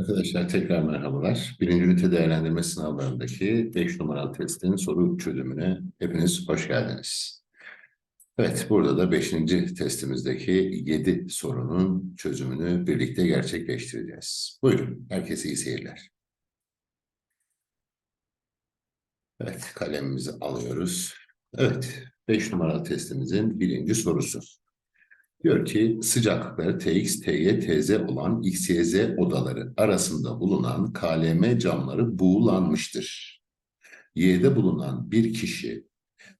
Arkadaşlar tekrar merhabalar. Birinci ünite değerlendirme sınavlarındaki 5 numaralı testin soru çözümüne hepiniz hoş geldiniz. Evet, burada da 5. testimizdeki 7 sorunun çözümünü birlikte gerçekleştireceğiz. Buyurun, herkese iyi seyirler. Evet, kalemimizi alıyoruz. Evet, 5 numaralı testimizin birinci sorusu. Diyor ki sıcaklıkları Tx, Ty, Tz olan X, Y, Z odaları arasında bulunan KLM camları buğulanmıştır. Y'de bulunan bir kişi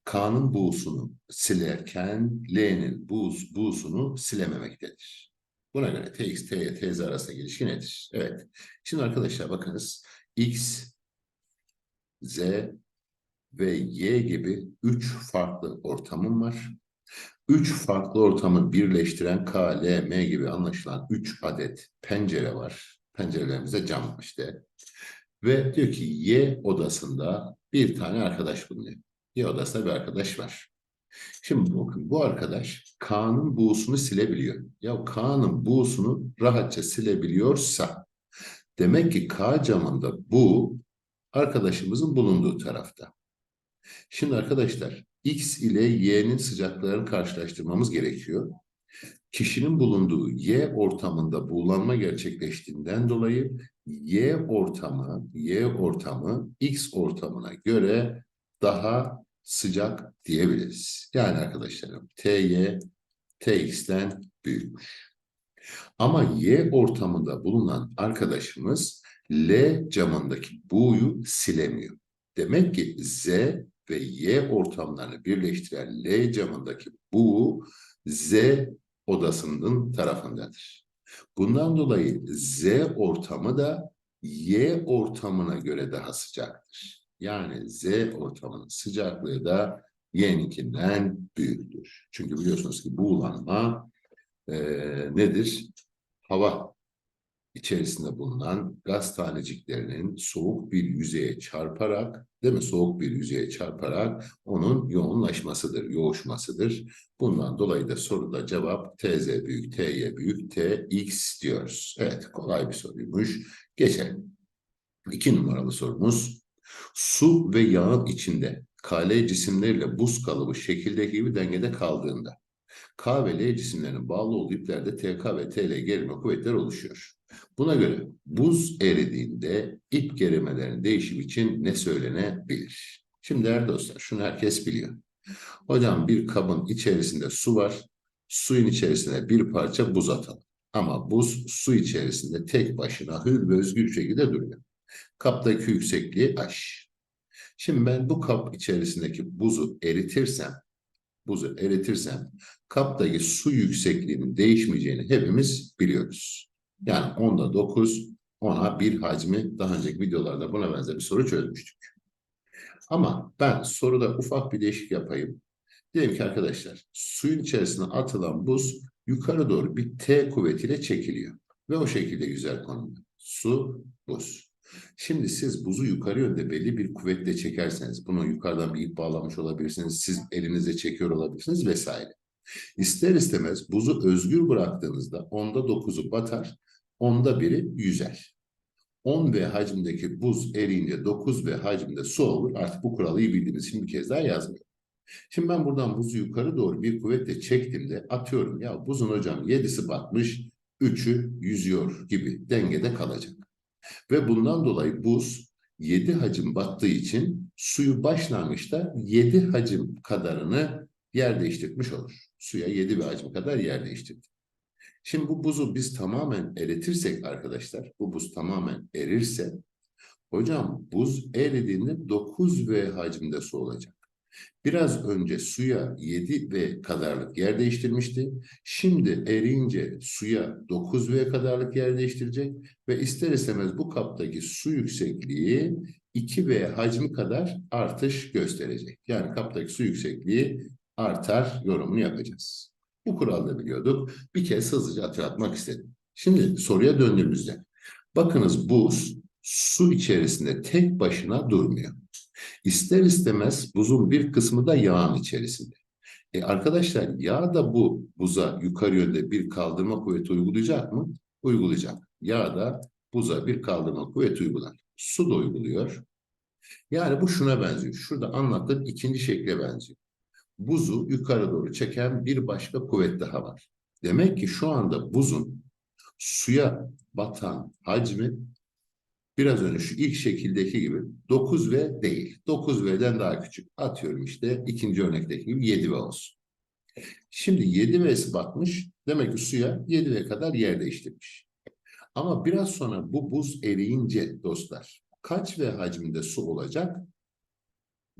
K'nın buğusunu silerken L'nin buğus, buğusunu silememektedir. Buna göre Tx, Ty, Tz arasındaki ilişki nedir? Evet. Şimdi arkadaşlar bakınız X, Z ve Y gibi üç farklı ortamım var. Üç farklı ortamı birleştiren K, L, M gibi anlaşılan üç adet pencere var. Pencerelerimizde cam işte. Ve diyor ki Y odasında bir tane arkadaş bulunuyor. Y odasında bir arkadaş var. Şimdi bakın bu arkadaş K'nın buğusunu silebiliyor. Ya K'nın buğusunu rahatça silebiliyorsa demek ki K camında bu arkadaşımızın bulunduğu tarafta. Şimdi arkadaşlar X ile Y'nin sıcaklıklarını karşılaştırmamız gerekiyor. Kişinin bulunduğu Y ortamında buğulanma gerçekleştiğinden dolayı Y ortamı, Y ortamı X ortamına göre daha sıcak diyebiliriz. Yani arkadaşlarım TY TX'ten büyükmüş. Ama Y ortamında bulunan arkadaşımız L camındaki buğuyu silemiyor. Demek ki Z ve Y ortamlarını birleştiren L camındaki bu Z odasının tarafındadır. Bundan dolayı Z ortamı da Y ortamına göre daha sıcaktır. Yani Z ortamının sıcaklığı da Y'ninkinden büyüktür. Çünkü biliyorsunuz ki buğulanma e, nedir? Hava içerisinde bulunan gaz taneciklerinin soğuk bir yüzeye çarparak, değil mi? Soğuk bir yüzeye çarparak onun yoğunlaşmasıdır, yoğuşmasıdır. Bundan dolayı da soruda cevap TZ büyük, TY büyük, TX diyoruz. Evet, kolay bir soruymuş. Geçelim. İki numaralı sorumuz. Su ve yağın içinde KL cisimleriyle buz kalıbı şekildeki gibi dengede kaldığında K ve L cisimlerinin bağlı olduğu iplerde TK ve TL gerilme kuvvetleri oluşuyor. Buna göre buz eridiğinde ip gerimelerinin değişimi için ne söylenebilir? Şimdi değerli dostlar şunu herkes biliyor. Hocam bir kabın içerisinde su var. Suyun içerisine bir parça buz atalım. Ama buz su içerisinde tek başına hür ve özgür şekilde duruyor. Kaptaki yüksekliği H. Şimdi ben bu kap içerisindeki buzu eritirsem, buzu eritirsem kaptaki su yüksekliğinin değişmeyeceğini hepimiz biliyoruz. Yani onda 9, ona bir hacmi daha önceki videolarda buna benzer bir soru çözmüştük. Ama ben soruda ufak bir değişik yapayım. Diyelim ki arkadaşlar suyun içerisine atılan buz yukarı doğru bir T kuvvetiyle çekiliyor. Ve o şekilde güzel konumda. Su, buz. Şimdi siz buzu yukarı yönde belli bir kuvvetle çekerseniz, bunu yukarıdan bir ip bağlamış olabilirsiniz, siz elinizle çekiyor olabilirsiniz vesaire. İster istemez buzu özgür bıraktığınızda onda dokuzu batar, onda biri yüzer. 10 V hacimdeki buz eriyince 9 V hacimde su olur. Artık bu kuralı iyi bildiğiniz için bir kez daha yazmıyorum. Şimdi ben buradan buzu yukarı doğru bir kuvvetle çektiğimde atıyorum ya buzun hocam 7'si batmış, 3'ü yüzüyor gibi dengede kalacak. Ve bundan dolayı buz 7 hacim battığı için suyu başlangıçta 7 hacim kadarını yer değiştirmiş olur. Suya 7 bir hacim kadar yer değiştirdi. Şimdi bu buzu biz tamamen eritirsek arkadaşlar, bu buz tamamen erirse, hocam buz eridiğinde 9V hacimde su olacak. Biraz önce suya 7V kadarlık yer değiştirmişti. Şimdi eriyince suya 9V kadarlık yer değiştirecek ve ister istemez bu kaptaki su yüksekliği 2V hacmi kadar artış gösterecek. Yani kaptaki su yüksekliği artar yorumunu yapacağız. Bu kuralı biliyorduk. Bir kez hızlıca hatırlatmak istedim. Şimdi soruya döndüğümüzde bakınız buz su içerisinde tek başına durmuyor. İster istemez buzun bir kısmı da yağın içerisinde. E arkadaşlar yağ da bu buza yukarı yönde bir kaldırma kuvveti uygulayacak mı? Uygulayacak. Yağ da buza bir kaldırma kuvveti uygular. Su da uyguluyor. Yani bu şuna benziyor. Şurada anlattığım ikinci şekle benziyor. Buzu yukarı doğru çeken bir başka kuvvet daha var. Demek ki şu anda buzun suya batan hacmi biraz önce şu ilk şekildeki gibi 9V değil. 9V'den daha küçük. Atıyorum işte ikinci örnekteki gibi 7V olsun. Şimdi 7V'si batmış. Demek ki suya 7V kadar yer değiştirmiş. Ama biraz sonra bu buz eriyince dostlar kaç V hacminde su olacak?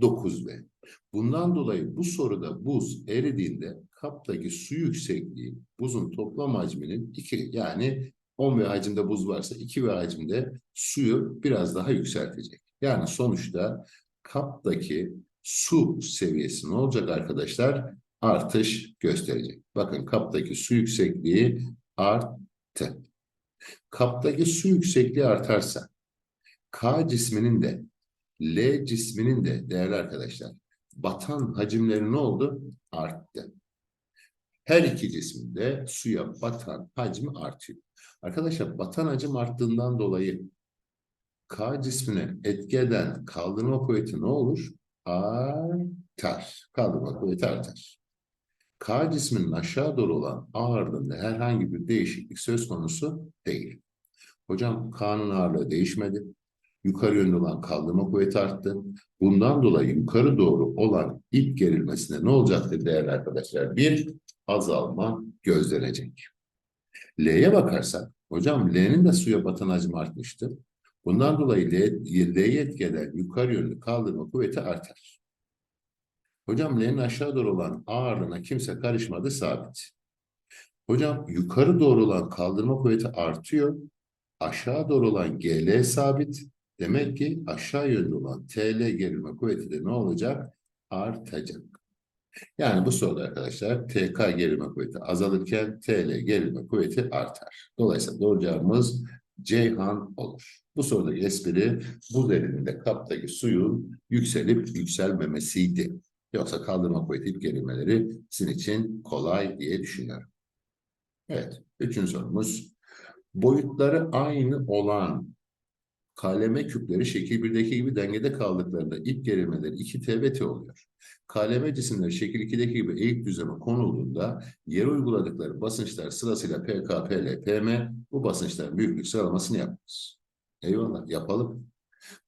9V. Bundan dolayı bu soruda buz eridiğinde kaptaki su yüksekliği buzun toplam hacminin 2 yani 10 V hacimde buz varsa 2 V hacimde suyu biraz daha yükseltecek. Yani sonuçta kaptaki su seviyesi ne olacak arkadaşlar? Artış gösterecek. Bakın kaptaki su yüksekliği arttı. Kaptaki su yüksekliği artarsa K cisminin de L cisminin de değerli arkadaşlar batan hacimleri ne oldu? Arttı. Her iki cisminde suya batan hacmi artıyor. Arkadaşlar batan hacim arttığından dolayı K cismine etki eden kaldırma kuvveti ne olur? Artar. Kaldırma kuvveti artar. K cisminin aşağı doğru olan ağırlığında herhangi bir değişiklik söz konusu değil. Hocam K'nın ağırlığı değişmedi. Yukarı yönlü olan kaldırma kuvveti arttı. Bundan dolayı yukarı doğru olan ip gerilmesine ne olacaktır değerli arkadaşlar? Bir azalma gözlenecek. L'ye bakarsak, hocam L'nin de suya batan hacmi artmıştı. Bundan dolayı L'ye etki eden yukarı yönlü kaldırma kuvveti artar. Hocam L'nin aşağı doğru olan ağırlığına kimse karışmadı sabit. Hocam yukarı doğru olan kaldırma kuvveti artıyor. Aşağı doğru olan GL sabit. Demek ki aşağı yönlü olan TL gerilme kuvveti de ne olacak? Artacak. Yani bu soruda arkadaşlar TK gerilme kuvveti azalırken TL gerilme kuvveti artar. Dolayısıyla doğru cevabımız Ceyhan olur. Bu sorudaki espri buz derinliğinde kaptaki suyun yükselip yükselmemesiydi. Yoksa kaldırma kuvveti ip gerilmeleri sizin için kolay diye düşünüyorum. Evet, üçüncü sorumuz. Boyutları aynı olan kaleme küpleri şekil 1'deki gibi dengede kaldıklarında ip gerilmeleri 2T ve T oluyor. Kaleme cisimleri şekil 2'deki gibi eğik düzleme konulduğunda yere uyguladıkları basınçlar sırasıyla PK, PL, bu basınçların büyüklük sıralamasını yapıyoruz. Eyvallah yapalım.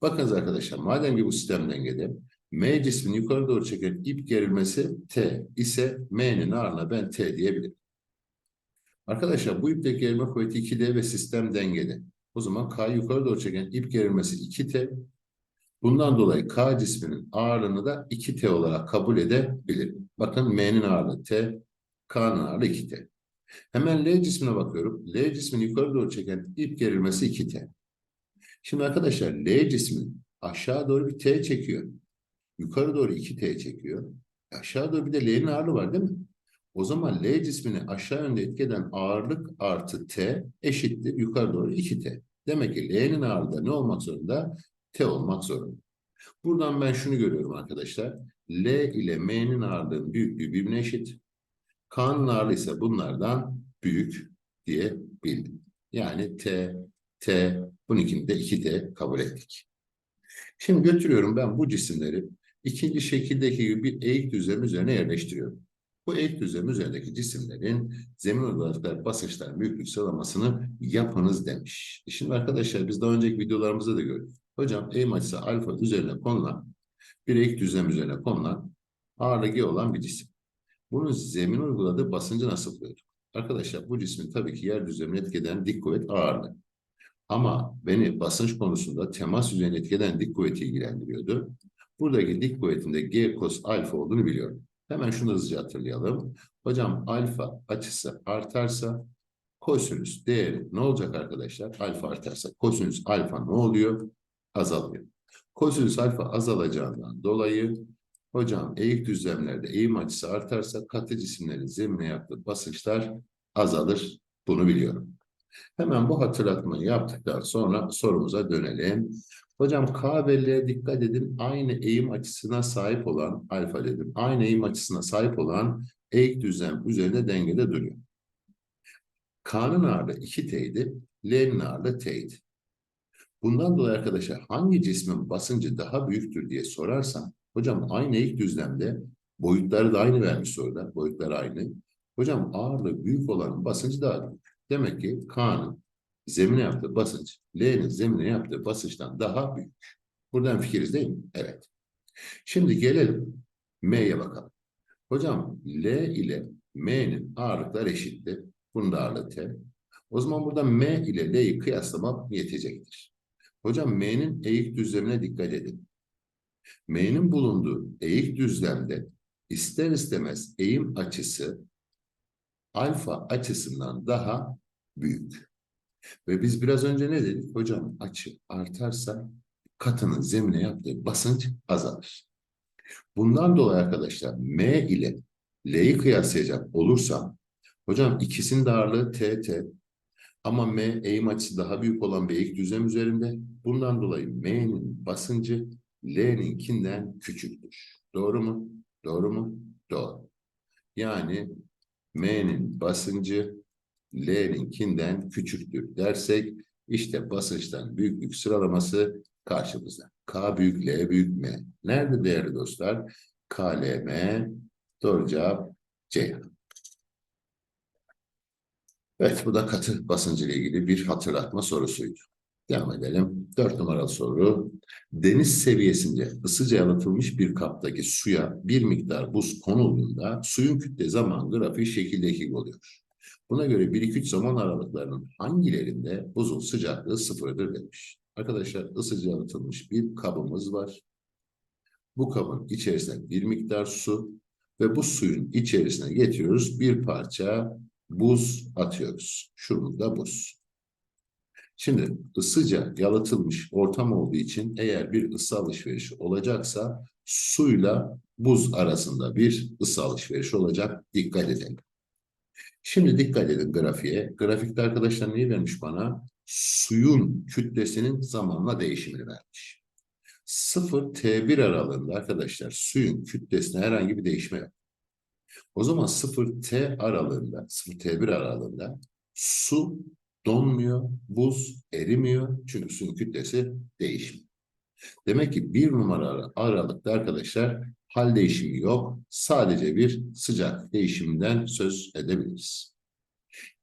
Bakınız arkadaşlar madem ki bu sistem dengede M cismini yukarı doğru çeken ip gerilmesi T ise M'nin ağırlığına ben T diyebilirim. Arkadaşlar bu ipteki gerilme kuvveti 2D ve sistem dengede. O zaman K yukarı doğru çeken ip gerilmesi 2T. Bundan dolayı K cisminin ağırlığını da 2T olarak kabul edebilirim. Bakın M'nin ağırlığı T, K'nın ağırlığı 2T. Hemen L cismine bakıyorum. L cismini yukarı doğru çeken ip gerilmesi 2T. Şimdi arkadaşlar L cismin aşağı doğru bir T çekiyor. Yukarı doğru 2T çekiyor. Aşağı doğru bir de L'nin ağırlığı var değil mi? O zaman L cismini aşağı yönde etki eden ağırlık artı T eşittir yukarı doğru 2T. Demek ki L'nin ağırlığı ne olmak zorunda? T olmak zorunda. Buradan ben şunu görüyorum arkadaşlar. L ile M'nin ağırlığının büyüklüğü birbirine eşit. K'nın ağırlığı ise bunlardan büyük diye bildim. Yani T, T, bununkini de 2T kabul ettik. Şimdi götürüyorum ben bu cisimleri ikinci şekildeki gibi bir eğik düzlem üzerine yerleştiriyorum. Bu eğik düzlem üzerindeki cisimlerin zemin uyguladıkları basınçlar büyüklük sıralamasını yapınız demiş. E şimdi arkadaşlar biz daha önceki videolarımızda da gördük. Hocam eğim açısı alfa üzerine konulan bir eğik düzlem üzerine konulan ağırlığı olan bir cisim. Bunun zemin uyguladığı basıncı nasıl buluyorduk? Arkadaşlar bu cismin tabii ki yer düzlemini etkeden dik kuvvet ağırlığı. Ama beni basınç konusunda temas üzerine etkeden dik kuvveti ilgilendiriyordu. Buradaki dik kuvvetinde G cos alfa olduğunu biliyorum. Hemen şunu hızlıca hatırlayalım. Hocam alfa açısı artarsa kosinüs değeri ne olacak arkadaşlar? Alfa artarsa kosinüs alfa ne oluyor? Azalıyor. Kosinüs alfa azalacağından dolayı hocam eğik düzlemlerde eğim açısı artarsa katı cisimlerin zemine yaptığı basınçlar azalır. Bunu biliyorum. Hemen bu hatırlatmayı yaptıktan sonra sorumuza dönelim. Hocam K ve L dikkat edin aynı eğim açısına sahip olan alfa dedim. Aynı eğim açısına sahip olan eğik düzlem üzerinde dengede duruyor. K'nın ağırlığı 2T'ydi. L'nin ağırlığı T'ydi. Bundan dolayı arkadaşlar hangi cismin basıncı daha büyüktür diye sorarsam hocam aynı ilk düzlemde boyutları da aynı vermiş soruda. Boyutları aynı. Hocam ağırlığı büyük olanın basıncı daha büyük. Demek ki K'nın zemine yaptığı basınç L'nin zemine yaptığı basınçtan daha büyük. Buradan fikiriz değil mi? Evet. Şimdi gelelim M'ye bakalım. Hocam L ile M'nin ağırlıkları eşittir. Bunun da ağırlığı T. O zaman burada M ile L'yi kıyaslamak yetecektir. Hocam M'nin eğik düzlemine dikkat edin. M'nin bulunduğu eğik düzlemde ister istemez eğim açısı alfa açısından daha büyük. Ve biz biraz önce ne dedik? Hocam açı artarsa katının zemine yaptığı basınç azalır. Bundan dolayı arkadaşlar M ile L'yi kıyaslayacak olursam hocam ikisinin de ağırlığı TT ama M eğim açısı daha büyük olan bir eğik düzlem üzerinde. Bundan dolayı M'nin basıncı L'ninkinden küçüktür. Doğru mu? Doğru mu? Doğru. Yani M'nin basıncı L'ninkinden küçüktür dersek işte basınçtan büyüklük sıralaması karşımızda. K büyük L büyük M. Nerede değerli dostlar? K, L, M. Doğru cevap C. Evet bu da katı basıncı ile ilgili bir hatırlatma sorusuydu. Devam edelim. Dört numaralı soru. Deniz seviyesinde ısıca yalıtılmış bir kaptaki suya bir miktar buz konulduğunda suyun kütle zaman grafiği şekildeki gibi oluyor. Buna göre 1-2-3 zaman aralıklarının hangilerinde buzun sıcaklığı sıfırdır demiş. Arkadaşlar ısıca yalıtılmış bir kabımız var. Bu kabın içerisinde bir miktar su ve bu suyun içerisine getiriyoruz bir parça buz atıyoruz. Şurada buz. Şimdi ısıca yalıtılmış ortam olduğu için eğer bir ısı alışverişi olacaksa suyla buz arasında bir ısı alışverişi olacak. Dikkat edelim. Şimdi dikkat edin grafiğe. Grafikte arkadaşlar neyi vermiş bana? Suyun kütlesinin zamanla değişimini vermiş. 0 T1 aralığında arkadaşlar suyun kütlesine herhangi bir değişme yok. O zaman 0 T aralığında, 0 T1 aralığında su donmuyor, buz erimiyor çünkü suyun kütlesi değişmiyor. Demek ki bir numara aralıkta arkadaşlar hal değişimi yok. Sadece bir sıcak değişiminden söz edebiliriz.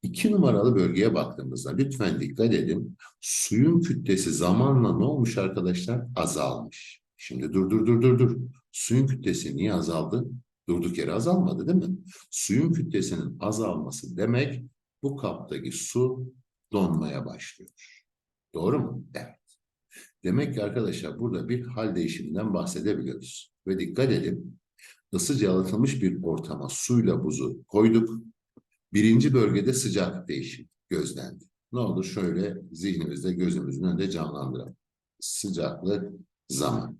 İki numaralı bölgeye baktığımızda lütfen dikkat edin. Suyun kütlesi zamanla ne olmuş arkadaşlar? Azalmış. Şimdi dur dur dur dur dur. Suyun kütlesi niye azaldı? Durduk yere azalmadı değil mi? Suyun kütlesinin azalması demek bu kaptaki su donmaya başlıyor. Doğru mu? Evet. Demek ki arkadaşlar burada bir hal değişiminden bahsedebiliyoruz. Ve dikkat edin, ısıca yalıtılmış bir ortama suyla buzu koyduk. Birinci bölgede sıcak değişim gözlendi. Ne olur şöyle zihnimizde gözümüzün önünde canlandıralım. Sıcaklık zaman.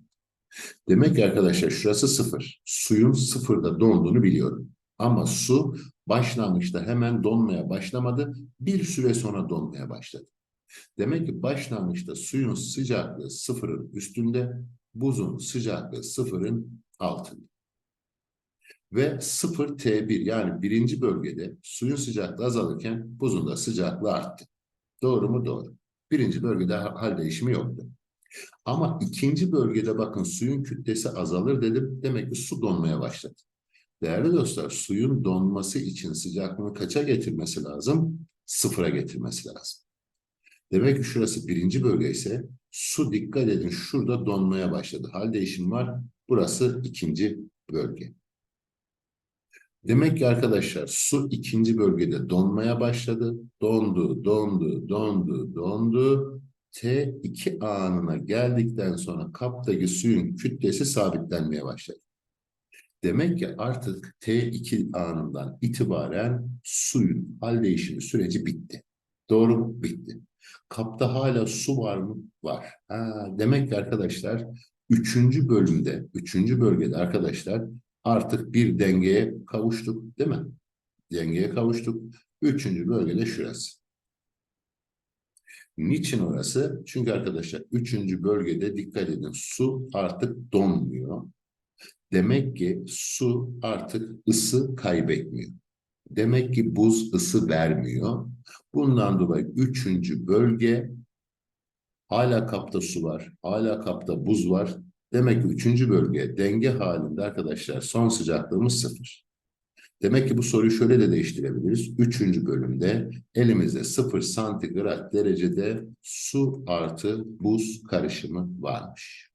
Demek ki arkadaşlar şurası sıfır. Suyun sıfırda donduğunu biliyorum. Ama su başlangıçta hemen donmaya başlamadı. Bir süre sonra donmaya başladı. Demek ki başlangıçta suyun sıcaklığı sıfırın üstünde, buzun sıcaklığı sıfırın altında. Ve 0 T1 yani birinci bölgede suyun sıcaklığı azalırken buzun da sıcaklığı arttı. Doğru mu? Doğru. Birinci bölgede hal değişimi yoktu. Ama ikinci bölgede bakın suyun kütlesi azalır dedim. Demek ki su donmaya başladı. Değerli dostlar suyun donması için sıcaklığını kaça getirmesi lazım? Sıfıra getirmesi lazım. Demek ki şurası birinci bölge ise su dikkat edin şurada donmaya başladı. Hal değişim var. Burası ikinci bölge. Demek ki arkadaşlar su ikinci bölgede donmaya başladı. Dondu, dondu, dondu, dondu. T2 anına geldikten sonra kaptaki suyun kütlesi sabitlenmeye başladı. Demek ki artık T2 anından itibaren suyun hal değişimi süreci bitti. Doğru mu? Bitti. Kapta hala su var mı? Var. Ha, demek ki arkadaşlar üçüncü bölümde, üçüncü bölgede arkadaşlar artık bir dengeye kavuştuk değil mi? Dengeye kavuştuk. Üçüncü bölgede şurası. Niçin orası? Çünkü arkadaşlar üçüncü bölgede dikkat edin su artık donmuyor. Demek ki su artık ısı kaybetmiyor. Demek ki buz ısı vermiyor. Bundan dolayı üçüncü bölge Hala kapta su var. Hala kapta buz var. Demek ki üçüncü bölge denge halinde arkadaşlar son sıcaklığımız sıfır. Demek ki bu soruyu şöyle de değiştirebiliriz. Üçüncü bölümde elimizde sıfır santigrat derecede su artı buz karışımı varmış.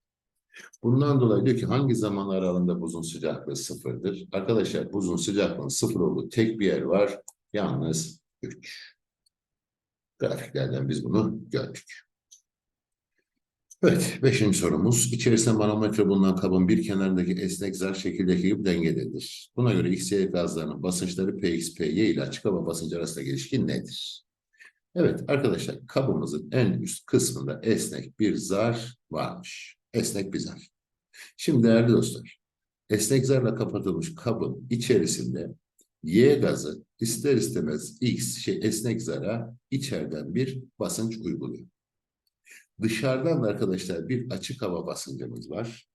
Bundan dolayı diyor ki hangi zaman aralığında buzun sıcaklığı sıfırdır? Arkadaşlar buzun sıcaklığının sıfır olduğu tek bir yer var. Yalnız 3. Grafiklerden biz bunu gördük. Evet, beşinci sorumuz. İçerisinde manometre bulunan kabın bir kenarındaki esnek zar şekildeki gibi dengededir. Buna göre X, Y gazlarının basınçları Px, Py ile açık hava basıncı arasındaki ilişki nedir? Evet arkadaşlar kabımızın en üst kısmında esnek bir zar varmış. Esnek bir zar. Şimdi değerli dostlar, esnek zarla kapatılmış kabın içerisinde Y gazı ister istemez X şey esnek zara içeriden bir basınç uyguluyor. Dışarıdan da arkadaşlar bir açık hava basıncımız var.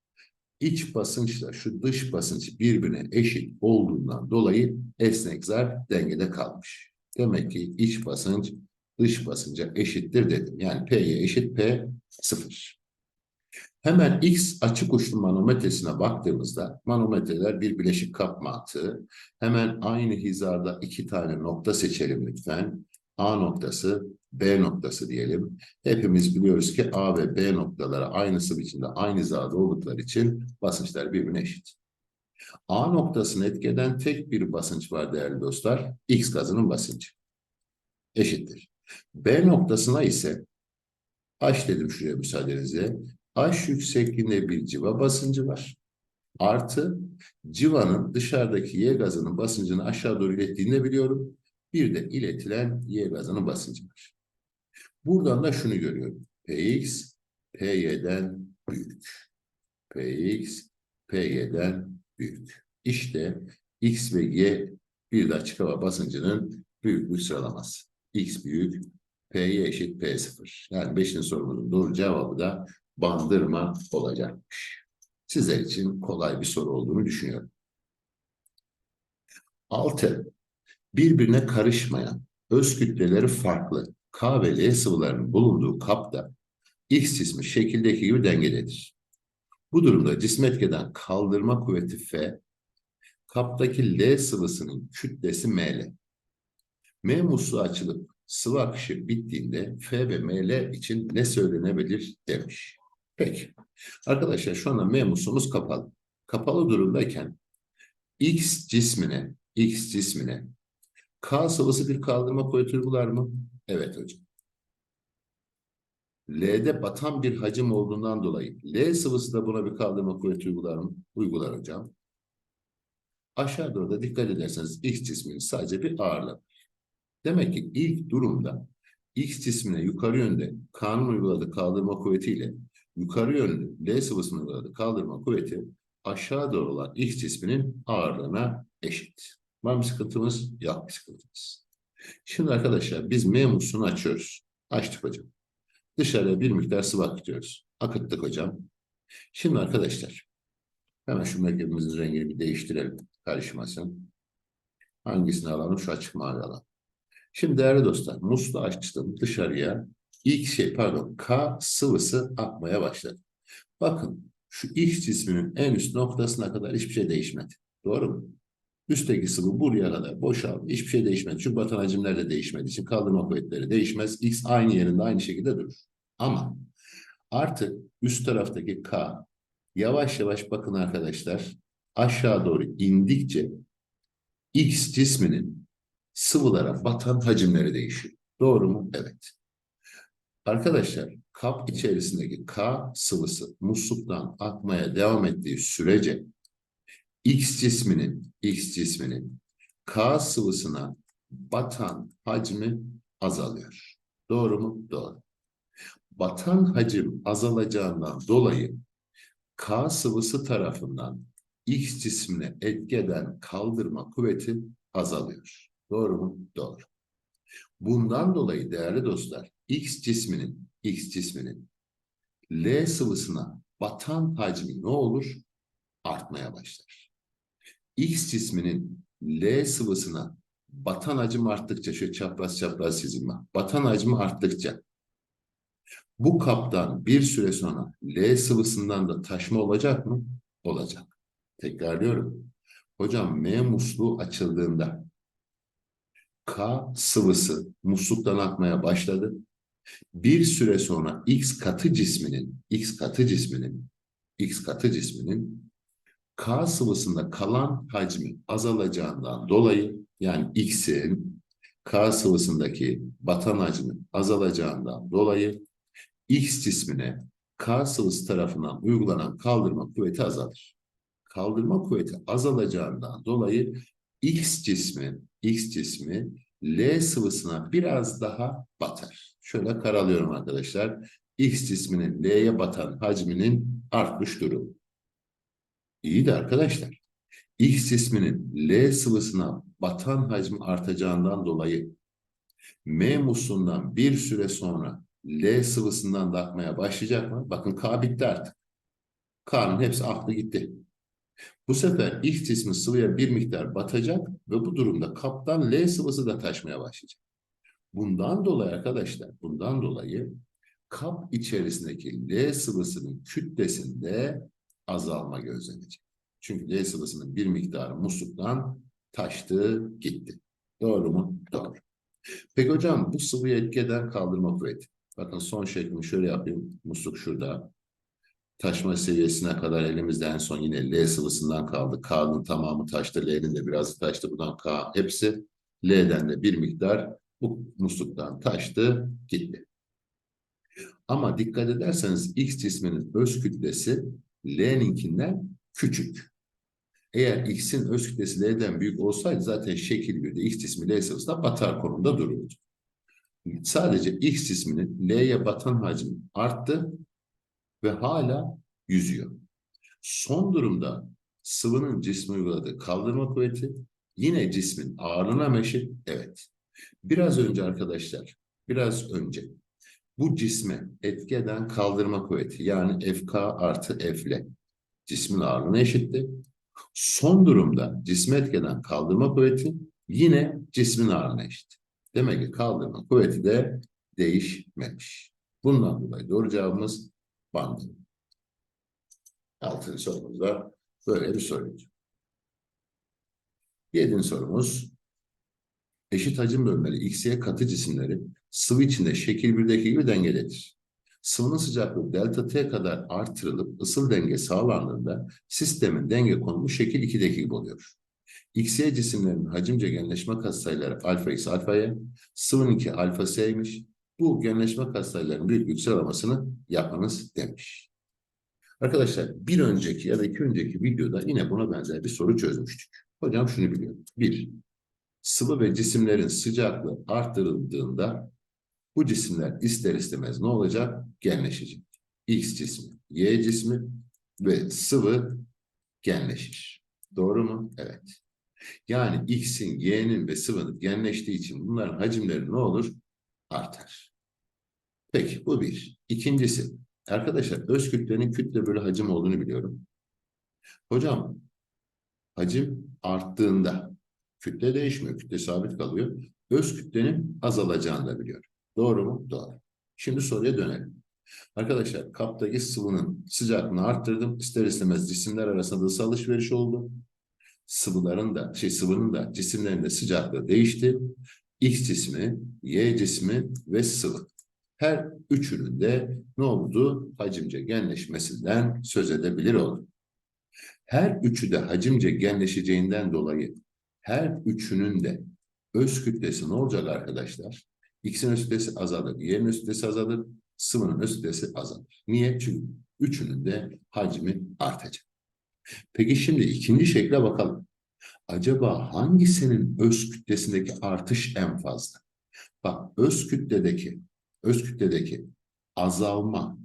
İç basınçla şu dış basınç birbirine eşit olduğundan dolayı esnek zar dengede kalmış. Demek ki iç basınç dış basınca eşittir dedim. Yani P'ye eşit P sıfır. Hemen X açık uçlu manometresine baktığımızda manometreler bir bileşik kap mantığı. Hemen aynı hizada iki tane nokta seçelim lütfen. A noktası, B noktası diyelim. Hepimiz biliyoruz ki A ve B noktaları aynısı biçimde aynı hizada oldukları için basınçlar birbirine eşit. A noktasını etkeden tek bir basınç var değerli dostlar. X gazının basıncı. Eşittir. B noktasına ise H dedim şuraya müsaadenizle. H yüksekliğinde bir civa basıncı var. Artı civanın dışarıdaki Y gazının basıncını aşağı doğru ilettiğini de biliyorum. Bir de iletilen Y gazının basıncı var. Buradan da şunu görüyorum. Px, Py'den büyük. Px, Py'den büyük. İşte X ve Y bir de açık hava basıncının büyüklük sıralaması. X büyük, P'ye eşit P0. Yani 5. sorumuzun doğru cevabı da bandırma olacakmış. Sizler için kolay bir soru olduğunu düşünüyorum. 6. Birbirine karışmayan, öz kütleleri farklı K ve L sıvılarının bulunduğu kapta X cismi şekildeki gibi dengededir. Bu durumda cismi etkeden kaldırma kuvveti F, kaptaki L sıvısının kütlesi ML. M musluğu açılıp sıvı akışı bittiğinde F ve ML için ne söylenebilir demiş. Peki. Arkadaşlar şu anda M musluğumuz kapalı. Kapalı durumdayken X cismine, X cismine K sıvısı bir kaldırma kuvveti uygular mı? Evet hocam. L'de batan bir hacim olduğundan dolayı L sıvısı da buna bir kaldırma kuvveti uygular mı? Uygular hocam. Aşağı doğru da dikkat ederseniz X cisminin sadece bir ağırlığı. Demek ki ilk durumda X cismine yukarı yönde K'nın uyguladığı kaldırma kuvvetiyle yukarı yönlü L sıvısının uyguladığı kaldırma kuvveti aşağı doğru olan X cisminin ağırlığına eşit. Var mı sıkıntımız? Yok bir sıkıntımız. Şimdi arkadaşlar biz M musluğunu açıyoruz. Açtık hocam. Dışarıya bir miktar sıvı akıtıyoruz. Akıttık hocam. Şimdi arkadaşlar hemen şu merkezimizin rengini bir değiştirelim. Karışmasın. Hangisini alalım? Şu açık mavi alalım. Şimdi değerli dostlar musluğu açtım dışarıya. İlk şey pardon K sıvısı akmaya başladı. Bakın şu X cisminin en üst noktasına kadar hiçbir şey değişmedi. Doğru mu? Üstteki sıvı buraya kadar boşaldı. Hiçbir şey değişmedi. Çünkü batan hacimler de değişmediği için kaldırma kuvvetleri değişmez. X aynı yerinde aynı şekilde durur. Ama artık üst taraftaki K yavaş yavaş bakın arkadaşlar aşağı doğru indikçe X cisminin sıvılara batan hacimleri değişiyor. Doğru mu? Evet. Arkadaşlar kap içerisindeki K sıvısı musluktan akmaya devam ettiği sürece X cisminin X cisminin K sıvısına batan hacmi azalıyor. Doğru mu? Doğru. Batan hacim azalacağından dolayı K sıvısı tarafından X cismine etki eden kaldırma kuvveti azalıyor. Doğru mu? Doğru. Bundan dolayı değerli dostlar X cisminin X cisminin L sıvısına batan hacmi ne olur? Artmaya başlar. X cisminin L sıvısına batan hacim arttıkça şöyle çapraz çapraz çizim var. Batan hacmi arttıkça Bu kaptan bir süre sonra L sıvısından da taşma olacak mı? Olacak. Tekrarlıyorum. Hocam M musluğu açıldığında K sıvısı musluktan akmaya başladı. Bir süre sonra X katı cisminin, X katı cisminin, X katı cisminin K sıvısında kalan hacmi azalacağından dolayı yani X'in K sıvısındaki batan hacmi azalacağından dolayı X cismine K sıvısı tarafından uygulanan kaldırma kuvveti azalır. Kaldırma kuvveti azalacağından dolayı X cismi, X cismi L sıvısına biraz daha batar. Şöyle karalıyorum arkadaşlar. X cisminin L'ye batan hacminin artmış durumu. İyi de arkadaşlar. X cisminin L sıvısına batan hacmi artacağından dolayı M musluğundan bir süre sonra L sıvısından da akmaya başlayacak mı? Bakın K bitti artık. K'nın hepsi aktı gitti. Bu sefer X cismi sıvıya bir miktar batacak ve bu durumda kaptan L sıvısı da taşmaya başlayacak. Bundan dolayı arkadaşlar, bundan dolayı kap içerisindeki L sıvısının kütlesinde azalma gözlenecek. Çünkü L sıvısının bir miktarı musluktan taştı, gitti. Doğru mu? Doğru. Peki hocam bu sıvıyı etki eden kaldırma kuvveti. Bakın son şeklimi şöyle yapayım. Musluk şurada. Taşma seviyesine kadar elimizde en son yine L sıvısından kaldı. K'nın tamamı taştı, L'nin de birazı taştı. Buradan K hepsi. L'den de bir miktar bu musluktan taştı, gitti. Ama dikkat ederseniz X cisminin öz kütlesi L'ninkinden küçük. Eğer X'in öz kütlesi L'den büyük olsaydı zaten şekil bir de X cismi L sıvısına batar konumda duruyordu. Sadece X cisminin L'ye batan hacmi arttı ve hala yüzüyor. Son durumda sıvının cismi uyguladığı kaldırma kuvveti yine cismin ağırlığına meşit. Evet. Biraz önce arkadaşlar, biraz önce bu cisme etki eden kaldırma kuvveti yani FK artı F'le cismin ağırlığına eşitti. Son durumda cisme etki eden kaldırma kuvveti yine cismin ağırlığına eşit. Demek ki kaldırma kuvveti de değişmemiş. Bundan dolayı doğru cevabımız bandı. Altıncı sorumuzda böyle bir soruydu. Yedinci sorumuz eşit hacim bölmeli XY katı cisimleri sıvı içinde şekil 1'deki gibi dengededir. Sıvının sıcaklığı delta T kadar artırılıp ısıl denge sağlandığında sistemin denge konumu şekil 2'deki gibi oluyor. XY cisimlerin hacimce genleşme katsayıları alfa x alfa y, sıvının 2 alfa s'ymiş. Bu genleşme katsayılarının büyüklük sıralamasını yapmanız demiş. Arkadaşlar bir önceki ya da iki önceki videoda yine buna benzer bir soru çözmüştük. Hocam şunu biliyorum. Bir, sıvı ve cisimlerin sıcaklığı arttırıldığında bu cisimler ister istemez ne olacak? Genleşecek. X cismi, Y cismi ve sıvı genleşir. Doğru mu? Evet. Yani X'in, Y'nin ve sıvının genleştiği için bunların hacimleri ne olur? Artar. Peki bu bir. İkincisi, arkadaşlar öz kütlenin kütle bölü hacim olduğunu biliyorum. Hocam, hacim arttığında kütle değişmiyor, kütle sabit kalıyor. Öz kütlenin azalacağını da biliyorum. Doğru mu? Doğru. Şimdi soruya dönelim. Arkadaşlar kaptaki sıvının sıcaklığını arttırdım. İster istemez cisimler arasında ısı alışveriş oldu. Sıvıların da, şey sıvının da cisimlerin de sıcaklığı değişti. X cismi, Y cismi ve sıvı. Her üçünün de ne oldu? Hacimce genleşmesinden söz edebilir oldu. Her üçü de hacimce genleşeceğinden dolayı her üçünün de öz kütlesi ne olacak arkadaşlar? X'in öz kütlesi azalır, Y'nin öz kütlesi azalır, sıvının öz kütlesi azalır. Niye? Çünkü üçünün de hacmi artacak. Peki şimdi ikinci şekle bakalım. Acaba hangisinin öz kütlesindeki artış en fazla? Bak öz kütledeki, öz kütledeki azalma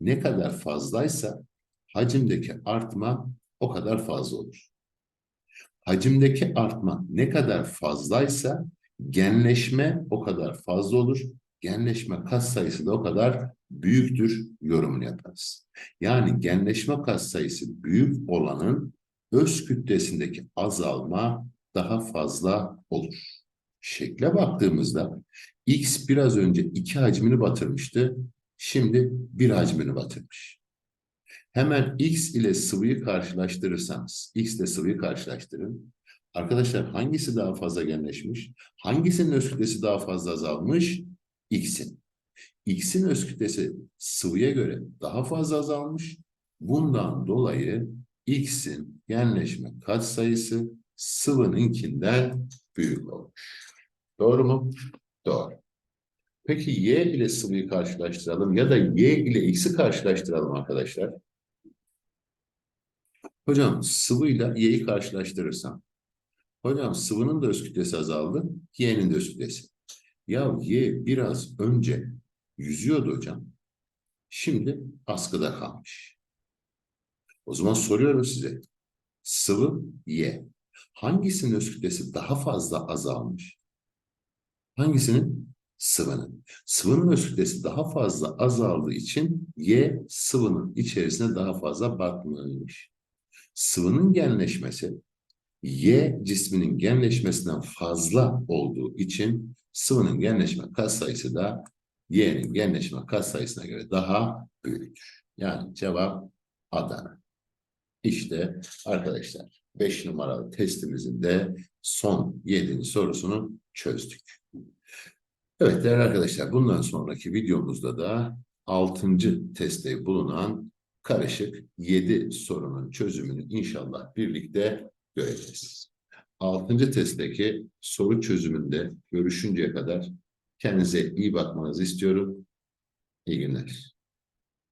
ne kadar fazlaysa hacimdeki artma o kadar fazla olur. Hacimdeki artma ne kadar fazlaysa genleşme o kadar fazla olur. Genleşme kas sayısı da o kadar büyüktür yorumunu yaparız. Yani genleşme kas sayısı büyük olanın öz kütlesindeki azalma daha fazla olur. Şekle baktığımızda X biraz önce iki hacmini batırmıştı. Şimdi bir hacmini batırmış. Hemen x ile sıvıyı karşılaştırırsanız, x ile sıvıyı karşılaştırın. Arkadaşlar hangisi daha fazla genleşmiş? Hangisinin öz kütlesi daha fazla azalmış? X'in. X'in öz kütlesi sıvıya göre daha fazla azalmış. Bundan dolayı X'in genleşme katsayısı sıvınınkinden büyük olmuş. Doğru mu? Doğru. Peki Y ile sıvıyı karşılaştıralım ya da Y ile X'i karşılaştıralım arkadaşlar. Hocam sıvıyla Y'yi karşılaştırırsam. Hocam sıvının da öz kütlesi azaldı, Y'nin de öz kütlesi. Ya Y biraz önce yüzüyordu hocam. Şimdi askıda kalmış. O zaman soruyorum size. Sıvı Y. Hangisinin öz kütlesi daha fazla azalmış? Hangisinin? Sıvının. Sıvının öz kütlesi daha fazla azaldığı için Y sıvının içerisine daha fazla batmış. Sıvının genleşmesi Y cisminin genleşmesinden fazla olduğu için sıvının genleşme katsayısı da Y'nin genleşme katsayısına göre daha büyüktür. Yani cevap Adana. İşte arkadaşlar 5 numaralı testimizin de son 7. sorusunu çözdük. Evet değerli arkadaşlar bundan sonraki videomuzda da 6. testte bulunan karışık 7 sorunun çözümünü inşallah birlikte göreceğiz. 6. testteki soru çözümünde görüşünceye kadar kendinize iyi bakmanızı istiyorum. İyi günler.